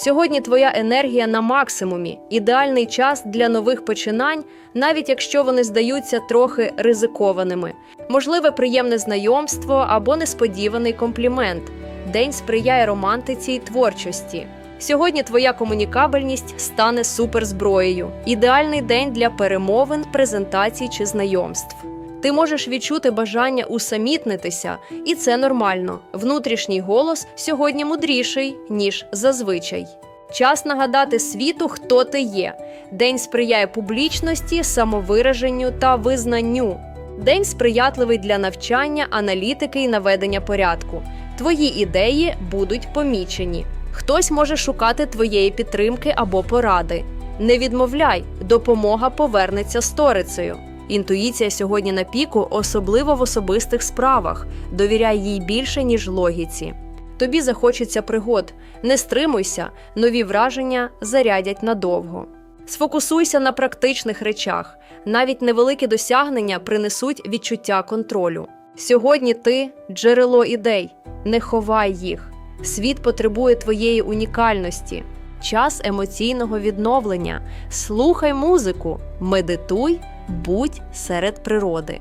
Сьогодні твоя енергія на максимумі, ідеальний час для нових починань, навіть якщо вони здаються трохи ризикованими. Можливе приємне знайомство або несподіваний комплімент. День сприяє романтиці й творчості. Сьогодні твоя комунікабельність стане суперзброєю. Ідеальний день для перемовин, презентацій чи знайомств. Ти можеш відчути бажання усамітнитися, і це нормально. Внутрішній голос сьогодні мудріший, ніж зазвичай. Час нагадати світу, хто ти є. День сприяє публічності, самовираженню та визнанню. День сприятливий для навчання, аналітики і наведення порядку. Твої ідеї будуть помічені. Хтось може шукати твоєї підтримки або поради. Не відмовляй, допомога повернеться сторицею. Інтуїція сьогодні на піку, особливо в особистих справах. Довіряй їй більше, ніж логіці. Тобі захочеться пригод. Не стримуйся, нові враження зарядять надовго. Сфокусуйся на практичних речах. Навіть невеликі досягнення принесуть відчуття контролю. Сьогодні ти джерело ідей, не ховай їх. Світ потребує твоєї унікальності. Час емоційного відновлення. Слухай музику, медитуй, будь серед природи.